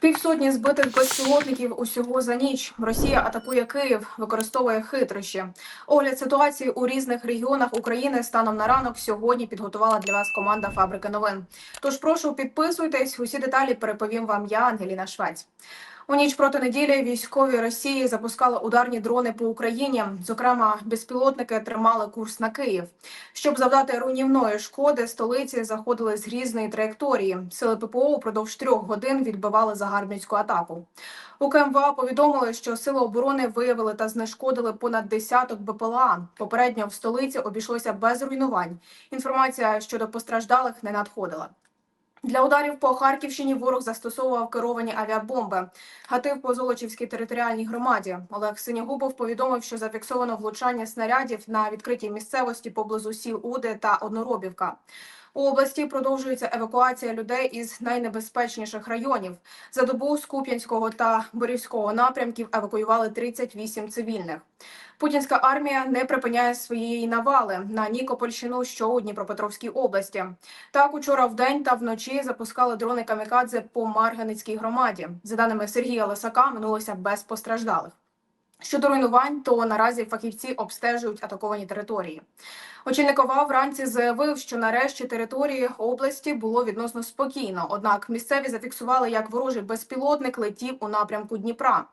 Півсотні збитих безпілотників усього за ніч. Росія атакує Київ, використовує хитрощі. Огляд ситуації у різних регіонах України станом на ранок сьогодні підготувала для вас команда Фабрики новин. Тож прошу підписуйтесь. Усі деталі переповім вам я, Ангеліна Швець. У ніч проти неділі військові Росії запускали ударні дрони по Україні. Зокрема, безпілотники тримали курс на Київ. Щоб завдати руйнівної шкоди, столиці заходили з різної траєкторії. Сили ППО упродовж трьох годин відбивали загарбницьку атаку. У КМВА повідомили, що сили оборони виявили та знешкодили понад десяток БПЛА. Попередньо в столиці обійшлося без руйнувань. Інформація щодо постраждалих не надходила. Для ударів по Харківщині ворог застосовував керовані авіабомби. Гатив по Золочівській територіальній громаді. Олег Синягубов повідомив, що зафіксовано влучання снарядів на відкритій місцевості поблизу сіл Уди та Одноробівка. У області продовжується евакуація людей із найнебезпечніших районів. За добу з Куп'янського та Борівського напрямків евакуювали 38 цивільних. Путінська армія не припиняє своєї навали на Нікопольщину, що у Дніпропетровській області. Так, учора вдень та вночі запускали дрони камікадзе по Марганицькій громаді. За даними Сергія Лисака, минулося без постраждалих. Щодо руйнувань, то наразі фахівці обстежують атаковані території. Очільник ОВА вранці заявив, що нарешті території області було відносно спокійно. Однак місцеві зафіксували, як ворожий безпілотник летів у напрямку Дніпра.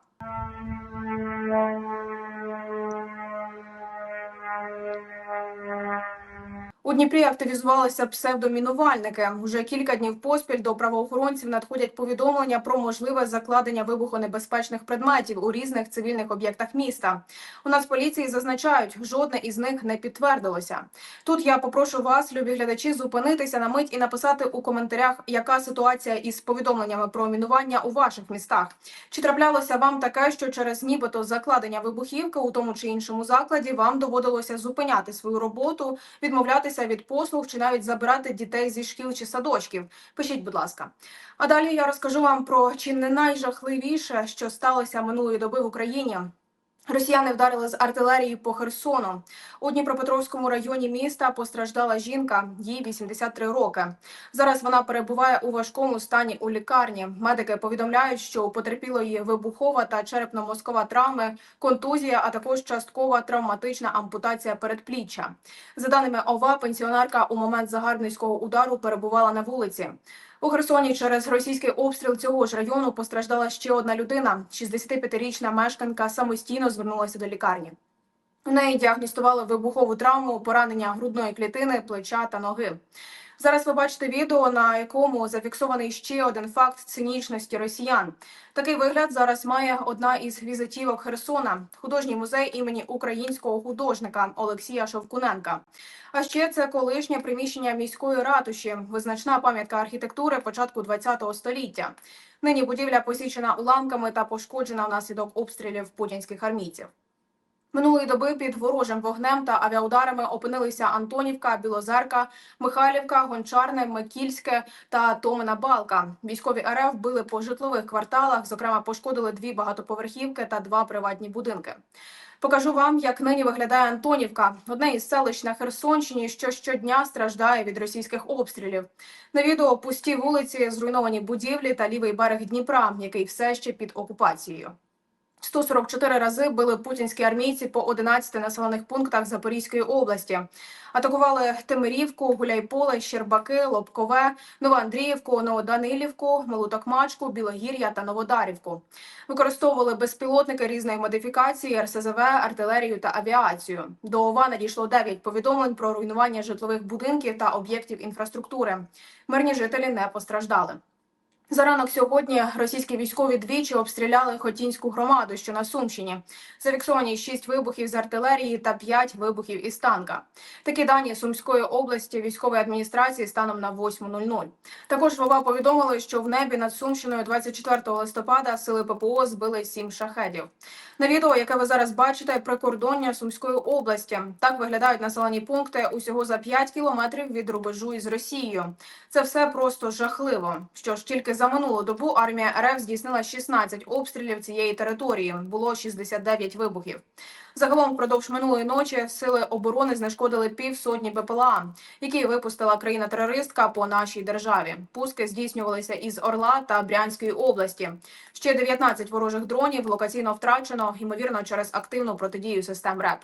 У Дніпрі активізувалися псевдомінувальники. Уже кілька днів поспіль до правоохоронців надходять повідомлення про можливе закладення вибухонебезпечних предметів у різних цивільних об'єктах міста. У нас поліції зазначають, жодне із них не підтвердилося. Тут я попрошу вас, любі глядачі, зупинитися на мить і написати у коментарях, яка ситуація із повідомленнями про мінування у ваших містах. Чи траплялося вам таке, що через нібито закладення вибухівки у тому чи іншому закладі вам доводилося зупиняти свою роботу, відмовлятися від послуг чи навіть забирати дітей зі шкіл чи садочків? Пишіть, будь ласка. А далі я розкажу вам про чи не найжахливіше, що сталося минулої доби в Україні. Росіяни вдарили з артилерії по Херсону. У Дніпропетровському районі міста постраждала жінка, їй 83 роки. Зараз вона перебуває у важкому стані у лікарні. Медики повідомляють, що у потерпілої вибухова та черепно-мозкова травми, контузія, а також часткова травматична ампутація передпліччя. За даними ОВА, пенсіонерка у момент загарбницького удару перебувала на вулиці. У Херсоні через російський обстріл цього ж району постраждала ще одна людина. 65-річна мешканка самостійно звернулася до лікарні. У неї діагностували вибухову травму, поранення грудної клітини, плеча та ноги. Зараз ви бачите відео, на якому зафіксований ще один факт цинічності росіян. Такий вигляд зараз має одна із візитівок Херсона, художній музей імені українського художника Олексія Шовкуненка. А ще це колишнє приміщення міської ратуші, визначна пам'ятка архітектури початку ХХ століття. Нині будівля посічена уламками та пошкоджена внаслідок обстрілів путінських армійців. Минулої доби під ворожим вогнем та авіаударами опинилися Антонівка, Білозерка, Михайлівка, Гончарне, Микільське та Томина Балка. Військові РФ били по житлових кварталах. Зокрема, пошкодили дві багатоповерхівки та два приватні будинки. Покажу вам, як нині виглядає Антонівка, одне із селищ на Херсонщині, що щодня страждає від російських обстрілів. На відео пусті вулиці, зруйновані будівлі та лівий берег Дніпра, який все ще під окупацією. 144 рази били путінські армійці по 11 населених пунктах Запорізької області. Атакували Темирівку, Гуляйполе, Щербаки, Лобкове, Новоандріївку, Новоданилівку, Малутокмачку, Білогір'я та Новодарівку. Використовували безпілотники різної модифікації, РСЗВ, артилерію та авіацію. До ОВА надійшло 9 повідомлень про руйнування житлових будинків та об'єктів інфраструктури. Мирні жителі не постраждали. За ранок сьогодні російські військові двічі обстріляли Хотінську громаду, що на Сумщині. Зафіксовані шість вибухів з артилерії та п'ять вибухів із танка. Такі дані Сумської області військової адміністрації станом на 8.00. Також ВОВА повідомили, що в небі над Сумщиною 24 листопада сили ППО збили сім шахедів. На відео, яке ви зараз бачите, прикордоння Сумської області. Так виглядають населені пункти усього за 5 кілометрів від рубежу із Росією. Це все просто жахливо. Що ж тільки за минулу добу армія РФ здійснила 16 обстрілів цієї території. Було 69 вибухів. Загалом впродовж минулої ночі сили оборони знешкодили півсотні БПЛА, які випустила країна-терористка по нашій державі. Пуски здійснювалися із Орла та Брянської області. Ще 19 ворожих дронів локаційно втрачено, ймовірно, через активну протидію систем РЕП.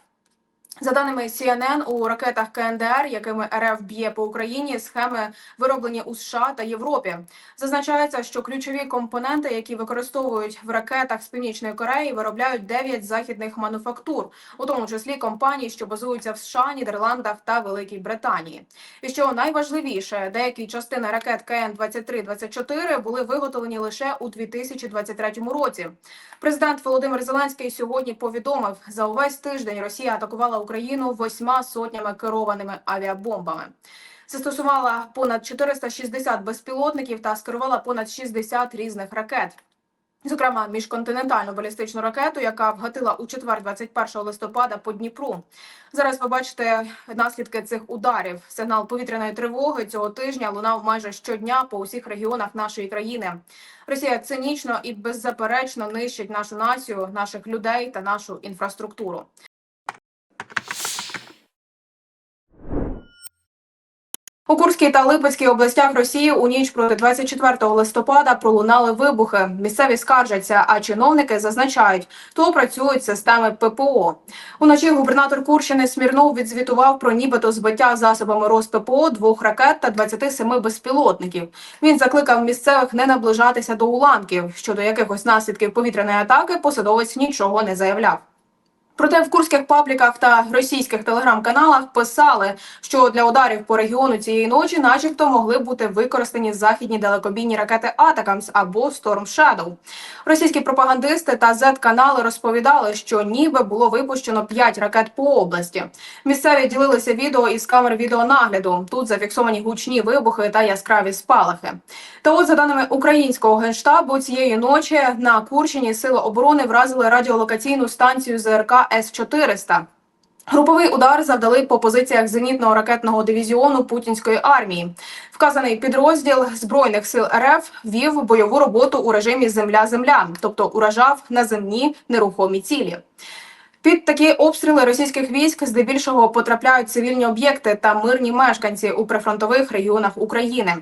За даними CNN, у ракетах КНДР, якими РФ б'є по Україні, схеми вироблені у США та Європі. Зазначається, що ключові компоненти, які використовують в ракетах з північної Кореї, виробляють 9 західних мануфактур, у тому числі компаній, що базуються в США, Нідерландах та Великій Британії. І що найважливіше, деякі частини ракет КН 2324 були виготовлені лише у 2023 році. Президент Володимир Зеленський сьогодні повідомив, за увесь тиждень Росія атакувала Україну восьма сотнями керованими авіабомбами. Застосувала понад 460 безпілотників та скерувала понад 60 різних ракет. Зокрема, міжконтинентальну балістичну ракету, яка вгатила у четвер, 21 листопада по Дніпру. Зараз ви бачите наслідки цих ударів. Сигнал повітряної тривоги цього тижня лунав майже щодня по усіх регіонах нашої країни. Росія цинічно і беззаперечно нищить нашу націю, наших людей та нашу інфраструктуру. У Курській та Липецькій областях Росії у ніч проти 24 листопада пролунали вибухи. Місцеві скаржаться, а чиновники зазначають, то працюють системи ППО. Уночі губернатор Курщини Смірнов відзвітував про нібито збиття засобами РосППО двох ракет та 27 безпілотників. Він закликав місцевих не наближатися до уламків. Щодо якихось наслідків повітряної атаки посадовець нічого не заявляв. Проте в курських пабліках та російських телеграм-каналах писали, що для ударів по регіону цієї ночі, начебто, могли бути використані західні далекобійні ракети Атакамс або Storm Shadow. Російські пропагандисти та Z-канали розповідали, що ніби було випущено 5 ракет по області. Місцеві ділилися відео із камер відеонагляду. Тут зафіксовані гучні вибухи та яскраві спалахи. Та от за даними українського генштабу, цієї ночі на Курщині сили оборони вразили радіолокаційну станцію ЗРК С-400. Груповий удар завдали по позиціях зенітного ракетного дивізіону путінської армії. Вказаний підрозділ збройних сил РФ вів бойову роботу у режимі земля-земля, тобто уражав наземні нерухомі цілі. Під такі обстріли російських військ здебільшого потрапляють цивільні об'єкти та мирні мешканці у прифронтових регіонах України.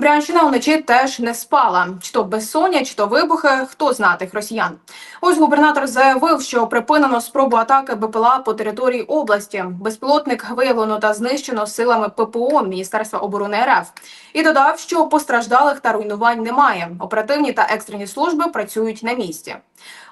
Брянщина вночі теж не спала. Чи то безсоння, чи то вибухи, хто зна тих росіян. Ось губернатор заявив, що припинено спробу атаки БПЛА по території області. Безпілотник виявлено та знищено силами ППО Міністерства оборони РФ. І додав, що постраждалих та руйнувань немає. Оперативні та екстрені служби працюють на місці.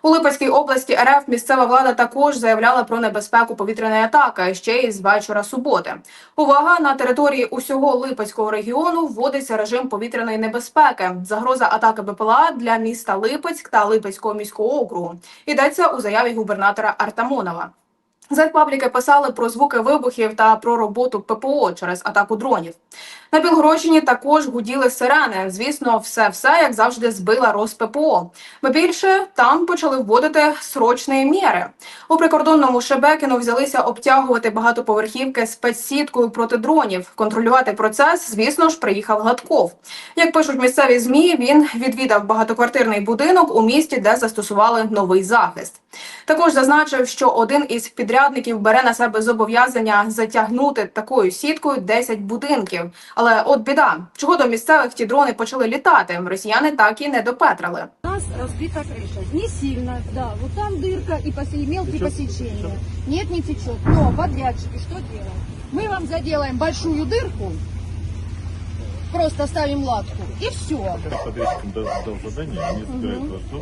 У Липецькій області РФ місцева влада також заявляла про небезпеку повітряної атаки ще й з вечора суботи. Увага на території усього Липецького регіону вводиться режим повітряної небезпеки. Загроза атаки БПЛА для міста Липецьк та Липецького міського округу. Йдеться у заяві губернатора Артамонова. Зетпабліки писали про звуки вибухів та про роботу ППО через атаку дронів. На Білгородщині також гуділи сирени. Звісно, все все як завжди збила РосППО. Бо більше там почали вводити срочні міри. У прикордонному Шебекіну взялися обтягувати багатоповерхівки спецсіткою проти дронів. Контролювати процес, звісно ж, приїхав Гладков. Як пишуть місцеві змі, він відвідав багатоквартирний будинок у місті, де застосували новий захист. Також зазначив, що один із підрядників бере на себе зобов'язання затягнути такою сіткою 10 будинків. Але от біда, чого до місцевих ті дрони почали літати. Росіяни так і не допетрили. У нас разбита крыша. Не сильно, да. Вот там дырка и посе- мелкие посечения. Нет, не течет. Но подрядчики что делают? Мы вам заделаем большую дырку, просто ставим латку и все. подрядчикам дал, дал задание, они забирают ваш дом,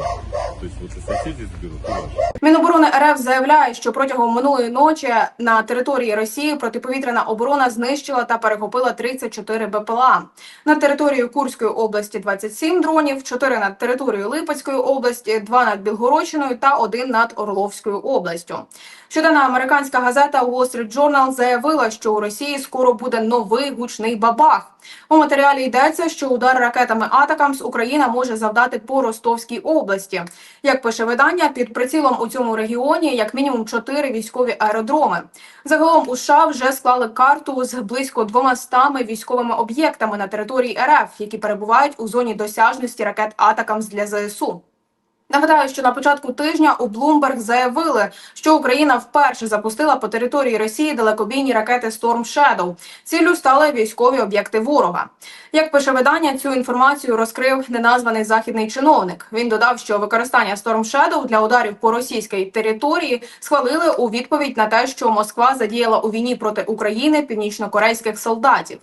то есть вот и соседи заберут, и ваш. Міноборони РФ заявляє, що протягом минулої ночі на території Росії протиповітряна оборона знищила та перехопила 34 БПЛА. На території Курської області 27 дронів, 4 над територією Липецької області, 2 над Білгородщиною та 1 над Орловською областю. Щоденна американська газета Wall Street Journal заявила, що у Росії скоро буде новий гучний бабах. У матеріалі йдеться, що удар ракетами Атакамс Україна може завдати по Ростовській області. Як пише видання, під прицілом у цьому регіоні як мінімум чотири військові аеродроми. Загалом у США вже склали карту з близько 200 військовими об'єктами на території РФ, які перебувають у зоні досяжності ракет Атакамс для ЗСУ. Нагадаю, що на початку тижня у Bloomberg заявили, що Україна вперше запустила по території Росії далекобійні ракети Storm Shadow. Ціллю стали військові об'єкти ворога. Як пише видання, цю інформацію розкрив неназваний західний чиновник. Він додав, що використання Storm Shadow для ударів по російській території схвалили у відповідь на те, що Москва задіяла у війні проти України північнокорейських солдатів.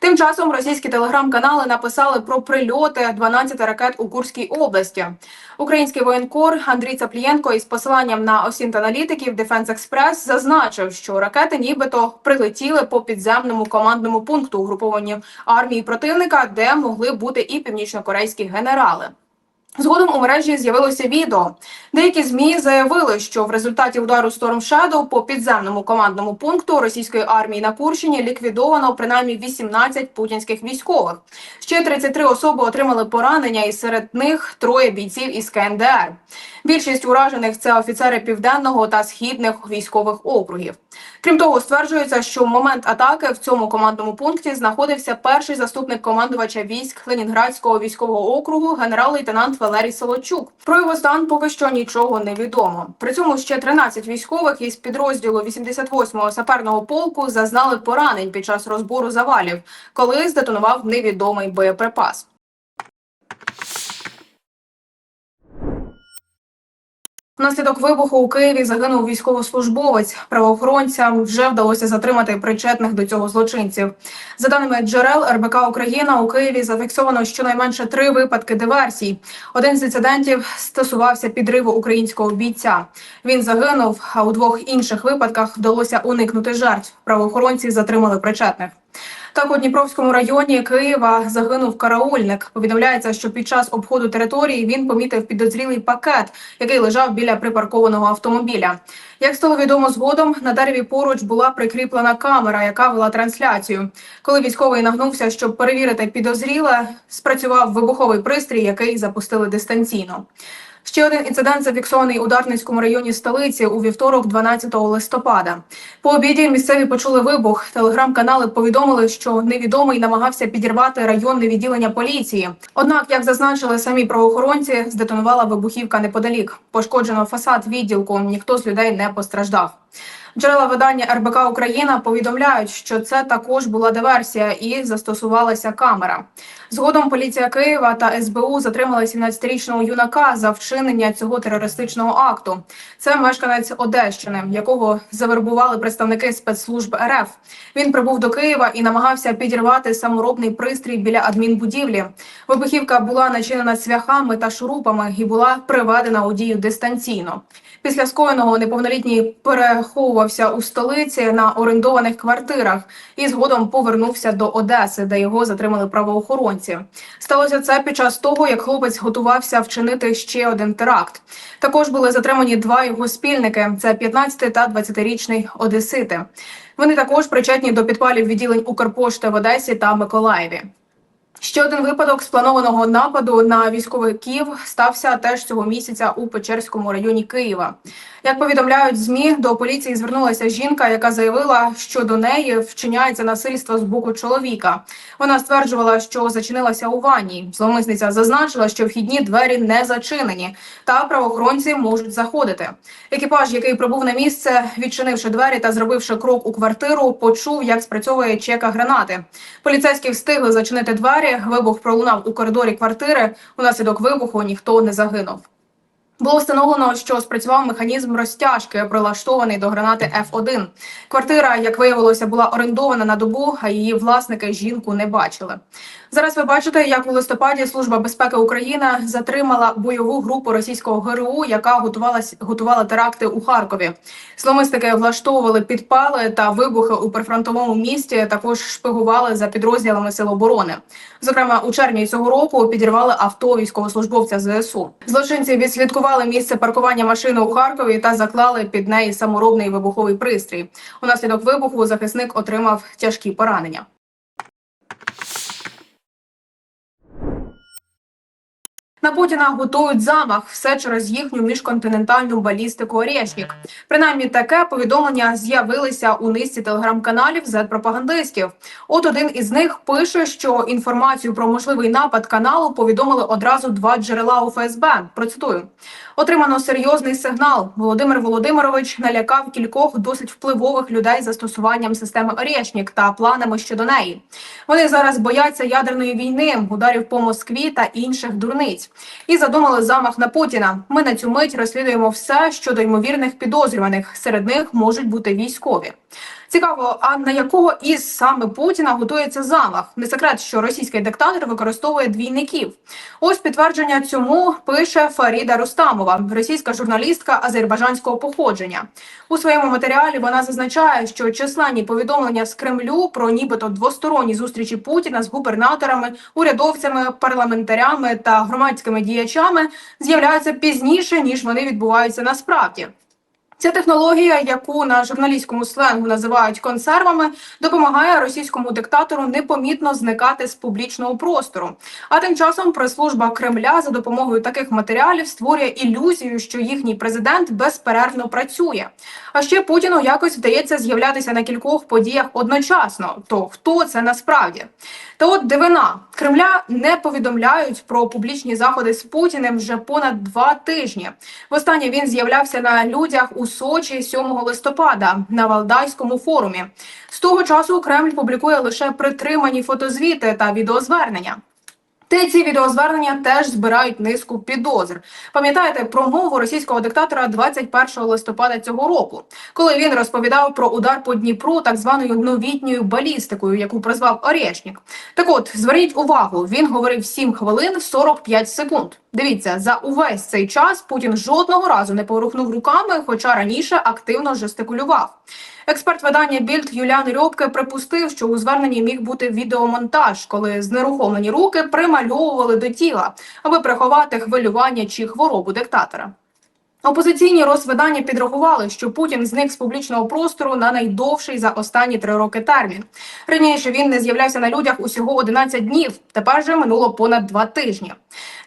Тим часом російські телеграм-канали написали про прильоти 12 ракет у Курській області. Український воєнкор Андрій Цаплієнко із посиланням на осінт-аналітиків Defense Express зазначив, що ракети нібито прилетіли по підземному командному пункту угруповані армії противника, де могли бути і північнокорейські генерали. Згодом у мережі з'явилося відео. Деякі змі заявили, що в результаті удару Storm Shadow по підземному командному пункту російської армії на Курщині ліквідовано принаймні 18 путінських військових. Ще 33 особи отримали поранення, і серед них троє бійців із КНДР. Більшість уражених це офіцери південного та східних військових округів. Крім того, стверджується, що в момент атаки в цьому командному пункті знаходився перший заступник командувача військ Ленінградського військового округу генерал-лейтенант Валерій Солочук. Про його стан поки що нічого не відомо. При цьому ще 13 військових із підрозділу 88-го саперного полку зазнали поранень під час розбору завалів, коли здетонував невідомий боєприпас. Внаслідок вибуху у Києві загинув військовослужбовець. Правоохоронцям вже вдалося затримати причетних до цього злочинців. За даними джерел РБК Україна, у Києві зафіксовано щонайменше три випадки диверсій. Один з інцидентів стосувався підриву українського бійця. Він загинув, а у двох інших випадках вдалося уникнути жертв. Правоохоронці затримали причетних. Так, у Дніпровському районі Києва загинув караульник. Повідомляється, що під час обходу території він помітив підозрілий пакет, який лежав біля припаркованого автомобіля. Як стало відомо згодом, на дереві поруч була прикріплена камера, яка вела трансляцію. Коли військовий нагнувся, щоб перевірити підозріле, спрацював вибуховий пристрій, який запустили дистанційно. Ще один інцидент зафіксований у Дарницькому районі столиці у вівторок, 12 листопада. По обіді місцеві почули вибух. Телеграм-канали повідомили, що невідомий намагався підірвати районне відділення поліції. Однак, як зазначили самі правоохоронці, здетонувала вибухівка неподалік. Пошкоджено фасад відділку. Ніхто з людей не постраждав. Джерела видання РБК Україна повідомляють, що це також була диверсія і застосувалася камера. Згодом поліція Києва та СБУ затримали 17-річного юнака за вчинення цього терористичного акту. Це мешканець Одещини, якого завербували представники спецслужб РФ. Він прибув до Києва і намагався підірвати саморобний пристрій біля адмінбудівлі. Вибухівка була начинена цвяхами та шурупами і була приведена у дію дистанційно. Після скоєного неповнолітній переховувався у столиці на орендованих квартирах і згодом повернувся до Одеси, де його затримали правоохоронці. Сталося це під час того, як хлопець готувався вчинити ще один теракт. Також були затримані два його спільники: це 15 та 20-річний Одесити. Вони також причетні до підпалів відділень Укрпошти в Одесі та Миколаєві. Ще один випадок спланованого нападу на військовиків стався теж цього місяця у Печерському районі Києва. Як повідомляють змі, до поліції звернулася жінка, яка заявила, що до неї вчиняється насильство з боку чоловіка. Вона стверджувала, що зачинилася у ванні. Зловмисниця зазначила, що вхідні двері не зачинені, та правоохоронці можуть заходити. Екіпаж, який прибув на місце, відчинивши двері та зробивши крок у квартиру, почув, як спрацьовує чека гранати. Поліцейські встигли зачинити двері. Вибух пролунав у коридорі квартири. Унаслідок вибуху ніхто не загинув. Було встановлено, що спрацював механізм розтяжки, прилаштований до гранати F1. Квартира, як виявилося, була орендована на добу, а її власники жінку не бачили. Зараз ви бачите, як у листопаді Служба безпеки України затримала бойову групу російського ГРУ, яка готувалась готувала теракти у Харкові. Зломисники влаштовували підпали та вибухи у прифронтовому місті. Також шпигували за підрозділами Сил оборони. Зокрема, у червні цього року підірвали авто військовослужбовця ЗСУ. Злочинці відслідкували місце паркування машини у Харкові та заклали під неї саморобний вибуховий пристрій. Унаслідок вибуху захисник отримав тяжкі поранення. На Путіна готують замах все через їхню міжконтинентальну балістику «Орєшнік». Принаймні таке повідомлення з'явилися у низці телеграм-каналів зет-пропагандистів. От один із них пише, що інформацію про можливий напад каналу повідомили одразу два джерела у ФСБ. Процитую: отримано серйозний сигнал. Володимир Володимирович налякав кількох досить впливових людей застосуванням системи «Орєшнік» та планами щодо неї. Вони зараз бояться ядерної війни, ударів по Москві та інших дурниць. І задумали замах на Путіна. Ми на цю мить розслідуємо все щодо ймовірних підозрюваних. Серед них можуть бути військові. Цікаво, а на якого із саме Путіна готується замах? Не секрет, що російський диктатор використовує двійників. Ось підтвердження цьому пише Фаріда Рустамова, російська журналістка азербайджанського походження. У своєму матеріалі вона зазначає, що численні повідомлення з Кремлю про нібито двосторонні зустрічі Путіна з губернаторами, урядовцями, парламентарями та громадськими діячами з'являються пізніше ніж вони відбуваються насправді. Ця технологія, яку на журналістському сленгу називають консервами, допомагає російському диктатору непомітно зникати з публічного простору. А тим часом прес-служба Кремля за допомогою таких матеріалів створює ілюзію, що їхній президент безперервно працює. А ще Путіну якось вдається з'являтися на кількох подіях одночасно. То хто це насправді? Та от дивина Кремля не повідомляють про публічні заходи з Путіним вже понад два тижні. Востаннє він з'являвся на людях у Сочі 7 листопада на Валдайському форумі. З того часу Кремль публікує лише притримані фотозвіти та відеозвернення. Та ці відеозвернення теж збирають низку підозр. Пам'ятаєте промову російського диктатора 21 листопада цього року, коли він розповідав про удар по Дніпру так званою новітньою балістикою, яку прозвав Орєшнік. Так от зверніть увагу, він говорив 7 хвилин 45 секунд. Дивіться, за увесь цей час Путін жодного разу не порухнув руками, хоча раніше активно жестикулював. Експерт видання Більд Юліан Рьобке припустив, що у зверненні міг бути відеомонтаж, коли знерухомлені руки примальовували до тіла, аби приховати хвилювання чи хворобу диктатора. Опозиційні розвидання підрахували, що Путін зник з публічного простору на найдовший за останні три роки термін. Раніше він не з'являвся на людях усього 11 днів. Тепер же минуло понад два тижні.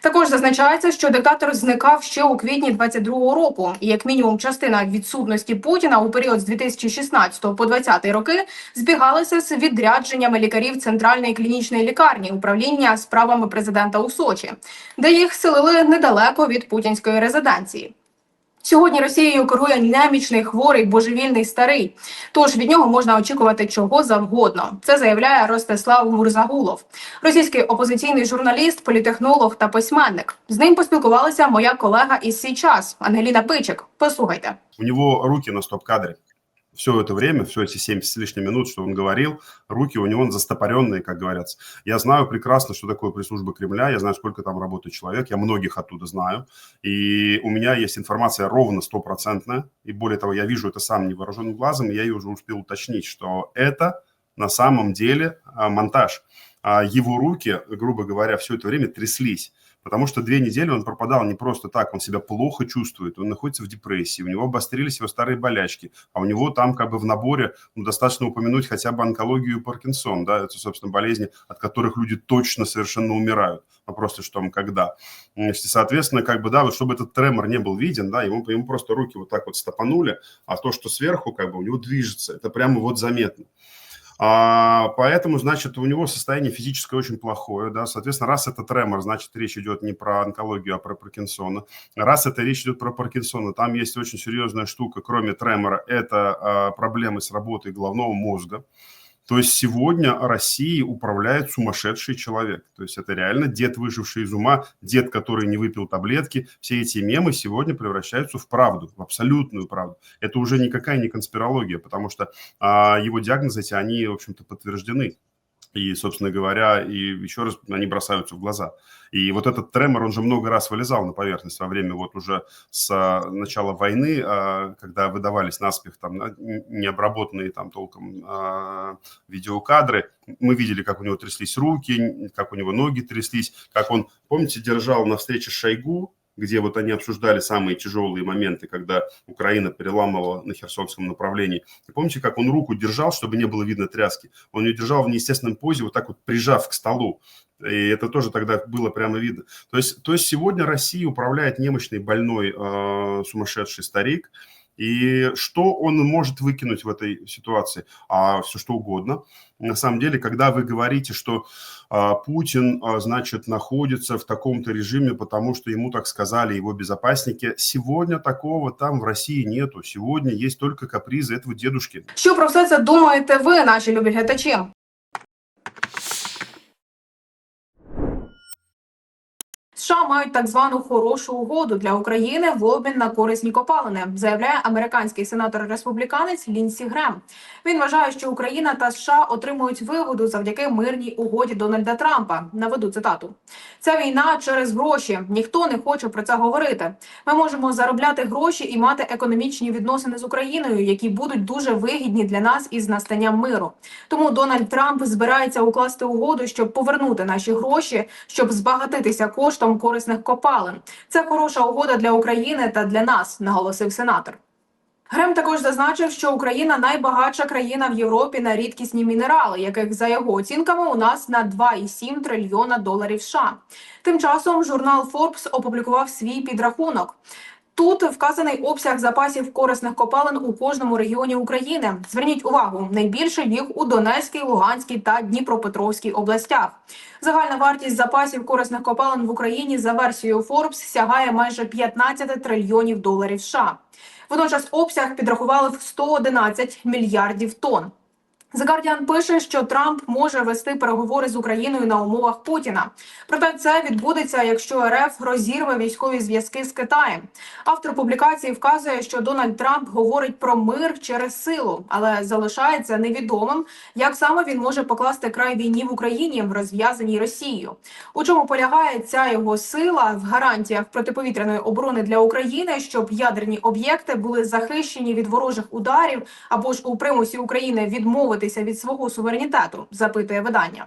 Також зазначається, що диктатор зникав ще у квітні 22-го року, і як мінімум частина відсутності Путіна у період з 2016 по 2020 роки збігалася з відрядженнями лікарів центральної клінічної лікарні управління справами президента у Сочі, де їх селили недалеко від путінської резиденції. Сьогодні Росією керує немічний, хворий, божевільний старий. Тож від нього можна очікувати чого завгодно. Це заявляє Ростислав Мурзагулов, російський опозиційний журналіст, політехнолог та письменник. З ним поспілкувалася моя колега із сій час Ангеліна Пичик. Послухайте. У нього руки на стоп-кадре. Все это время, все эти 70 с лишним минут, что он говорил, руки у него застопоренные, как говорится. Я знаю прекрасно, что такое пресс-служба Кремля, я знаю, сколько там работает человек, я многих оттуда знаю. И у меня есть информация ровно стопроцентная. И более того, я вижу это сам невооруженным глазом, и я ее уже успел уточнить, что это на самом деле а, монтаж. А его руки, грубо говоря, все это время тряслись. Потому что две недели он пропадал не просто так, он себя плохо чувствует, он находится в депрессии, у него обострились его старые болячки, а у него там как бы в наборе ну, достаточно упомянуть хотя бы онкологию и Паркинсон, да, это, собственно, болезни, от которых люди точно совершенно умирают. Вопрос лишь в том, когда. Значит, соответственно, как бы, да, вот чтобы этот тремор не был виден, да, ему, ему просто руки вот так вот стопанули, а то, что сверху, как бы, у него движется, это прямо вот заметно. А, поэтому, значит, у него состояние физическое очень плохое, да, соответственно, раз это тремор, значит, речь идет не про онкологию, а про Паркинсона. Раз это речь идет про Паркинсона, там есть очень серьезная штука, кроме тремора, это а, проблемы с работой головного мозга. То есть сегодня Россией управляет сумасшедший человек. То есть это реально дед, выживший из ума, дед, который не выпил таблетки. Все эти мемы сегодня превращаются в правду, в абсолютную правду. Это уже никакая не конспирология, потому что а, его диагнозы эти, они, в общем-то, подтверждены. И, собственно говоря, и еще раз они бросаются в глаза. И вот этот тремор, он же много раз вылезал на поверхность во время вот уже с а, начала войны, а, когда выдавались наспех там а, необработанные там толком видеокадры. Мы видели, как у него тряслись руки, как у него ноги тряслись, как он, помните, держал на встрече Шойгу, где вот они обсуждали самые тяжелые моменты, когда Украина переламывала на Херсонском направлении. И помните, как он руку держал, чтобы не было видно тряски? Он ее держал в неестественном позе, вот так вот прижав к столу. И это тоже тогда было прямо видно. То есть, то есть сегодня Россией управляет немощный, больной, э, сумасшедший старик. И что он может выкинуть в этой ситуации? А все что угодно. На самом деле, когда вы говорите, что а, Путин, а, значит, находится в таком-то режиме, потому что ему так сказали его безопасники, сегодня такого там в России нету. Сегодня есть только капризы этого дедушки. Що про все це думаєте ви, наші любі глядачі? США мають так звану хорошу угоду для України в обмін на корисні копалини, заявляє американський сенатор республіканець Лінсі Грем. Він вважає, що Україна та США отримують вигоду завдяки мирній угоді Дональда Трампа. Наведу цитату: ця війна через гроші. Ніхто не хоче про це говорити. Ми можемо заробляти гроші і мати економічні відносини з Україною, які будуть дуже вигідні для нас із настанням миру. Тому Дональд Трамп збирається укласти угоду, щоб повернути наші гроші, щоб збагатитися коштом корисних копалин. Це хороша угода для України та для нас, наголосив сенатор. Грем також зазначив, що Україна найбагатша країна в Європі на рідкісні мінерали, яких за його оцінками у нас на 2,7 трильйона доларів США. Тим часом журнал Forbes опублікував свій підрахунок. Тут вказаний обсяг запасів корисних копалин у кожному регіоні України. Зверніть увагу, найбільше їх у Донецькій, Луганській та Дніпропетровській областях. Загальна вартість запасів корисних копалин в Україні за версією Forbes сягає майже 15 трильйонів доларів США. Водночас обсяг підрахували в 111 мільярдів тонн. The Guardian пише, що Трамп може вести переговори з Україною на умовах Путіна. Проте це відбудеться, якщо РФ розірве військові зв'язки з Китаєм. Автор публікації вказує, що Дональд Трамп говорить про мир через силу, але залишається невідомим, як саме він може покласти край війні в Україні, розв'язаній Росією. У чому полягає ця його сила в гарантіях протиповітряної оборони для України, щоб ядерні об'єкти були захищені від ворожих ударів або ж у примусі України відмовитися від свого суверенітету, запитує видання.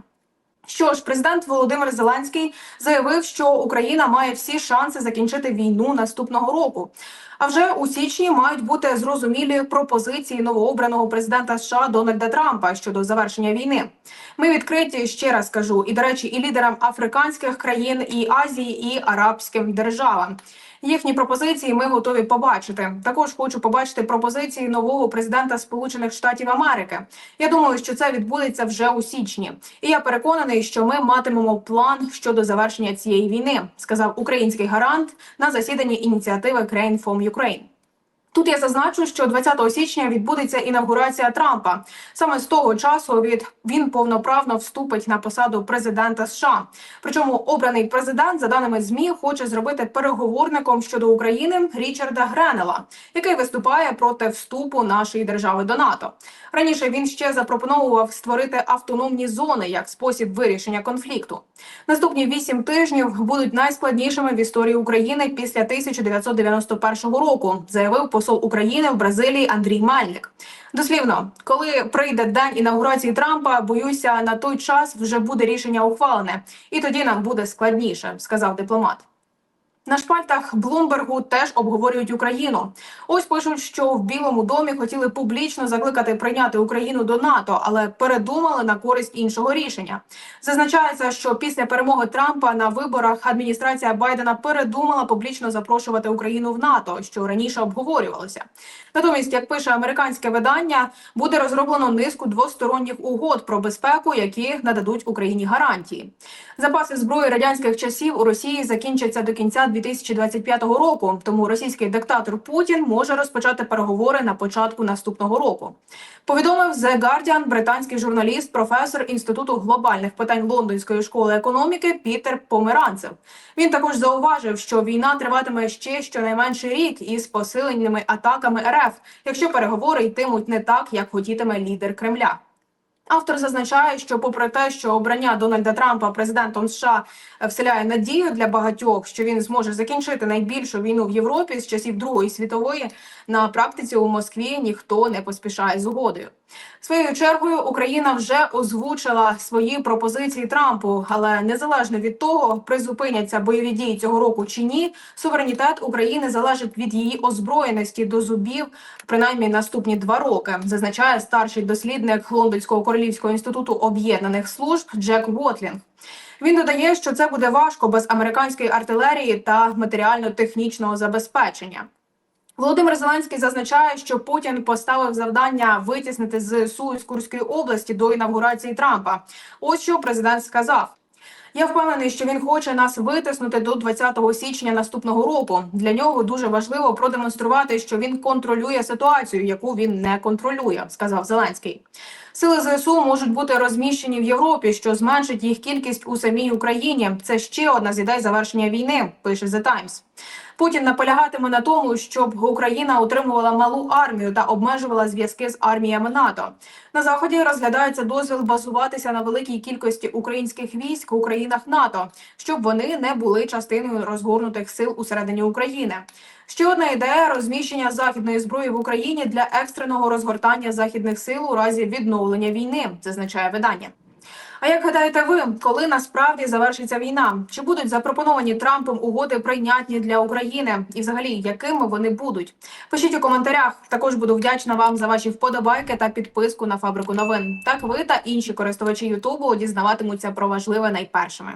Що ж, президент Володимир Зеленський заявив, що Україна має всі шанси закінчити війну наступного року. А вже у січні мають бути зрозумілі пропозиції новообраного президента США Дональда Трампа щодо завершення війни. Ми відкриті ще раз кажу, і до речі, і лідерам африканських країн, і Азії, і арабським державам. Їхні пропозиції ми готові побачити. Також хочу побачити пропозиції нового президента Сполучених Штатів Америки. Я думаю, що це відбудеться вже у січні. І я переконаний, що ми матимемо план щодо завершення цієї війни, сказав український гарант на засіданні ініціативи from Ukraine. Тут я зазначу, що 20 січня відбудеться інавгурація Трампа. Саме з того часу від він повноправно вступить на посаду президента США. Причому обраний президент, за даними змі, хоче зробити переговорником щодо України Річарда Гренела, який виступає проти вступу нашої держави до НАТО. Раніше він ще запропонував створити автономні зони як спосіб вирішення конфлікту. Наступні вісім тижнів будуть найскладнішими в історії України після 1991 року, заявив посол України в Бразилії Андрій Мальник. Дослівно, коли прийде день інаугурації Трампа, боюся, на той час вже буде рішення ухвалене, і тоді нам буде складніше, сказав дипломат. На шпальтах Блумбергу теж обговорюють Україну. Ось пишуть, що в Білому домі хотіли публічно закликати прийняти Україну до НАТО, але передумали на користь іншого рішення. Зазначається, що після перемоги Трампа на виборах адміністрація Байдена передумала публічно запрошувати Україну в НАТО, що раніше обговорювалося. Натомість, як пише американське видання, буде розроблено низку двосторонніх угод про безпеку, які нададуть Україні гарантії. Запаси зброї радянських часів у Росії закінчаться до кінця 2025 року. Тому російський диктатор Путін може розпочати переговори на початку наступного року. Повідомив The Guardian британський журналіст, професор інституту глобальних питань Лондонської школи економіки Пітер Померанцев. Він також зауважив, що війна триватиме ще щонайменше рік із посиленими атаками РФ, якщо переговори йтимуть не так, як хотітиме лідер Кремля. Автор зазначає, що, попри те, що обрання Дональда Трампа президентом США вселяє надію для багатьох, що він зможе закінчити найбільшу війну в Європі з часів Другої світової, на практиці у Москві ніхто не поспішає з угодою. Своєю чергою Україна вже озвучила свої пропозиції Трампу, але незалежно від того, призупиняться бойові дії цього року чи ні, суверенітет України залежить від її озброєності до зубів, принаймні наступні два роки, зазначає старший дослідник Лондонського королівського інституту об'єднаних служб Джек Вотлінг. Він додає, що це буде важко без американської артилерії та матеріально-технічного забезпечення. Володимир Зеленський зазначає, що Путін поставив завдання витіснити із Курської області до інавгурації Трампа. Ось що президент сказав. Я впевнений, що він хоче нас витиснути до 20 січня наступного року. Для нього дуже важливо продемонструвати, що він контролює ситуацію, яку він не контролює, сказав Зеленський. Сили ЗСУ можуть бути розміщені в Європі, що зменшить їх кількість у самій Україні. Це ще одна з ідей завершення війни. Пише The Times. Путін наполягатиме на тому, щоб Україна утримувала малу армію та обмежувала зв'язки з арміями НАТО. На заході розглядається дозвіл базуватися на великій кількості українських військ у країнах НАТО, щоб вони не були частиною розгорнутих сил усередині України. Ще одна ідея розміщення західної зброї в Україні для екстреного розгортання західних сил у разі відновлення війни, зазначає видання. А як гадаєте ви, коли насправді завершиться війна? Чи будуть запропоновані Трампом угоди прийнятні для України? І взагалі, якими вони будуть? Пишіть у коментарях. Також буду вдячна вам за ваші вподобайки та підписку на фабрику новин. Так ви та інші користувачі Ютубу дізнаватимуться про важливе найпершими.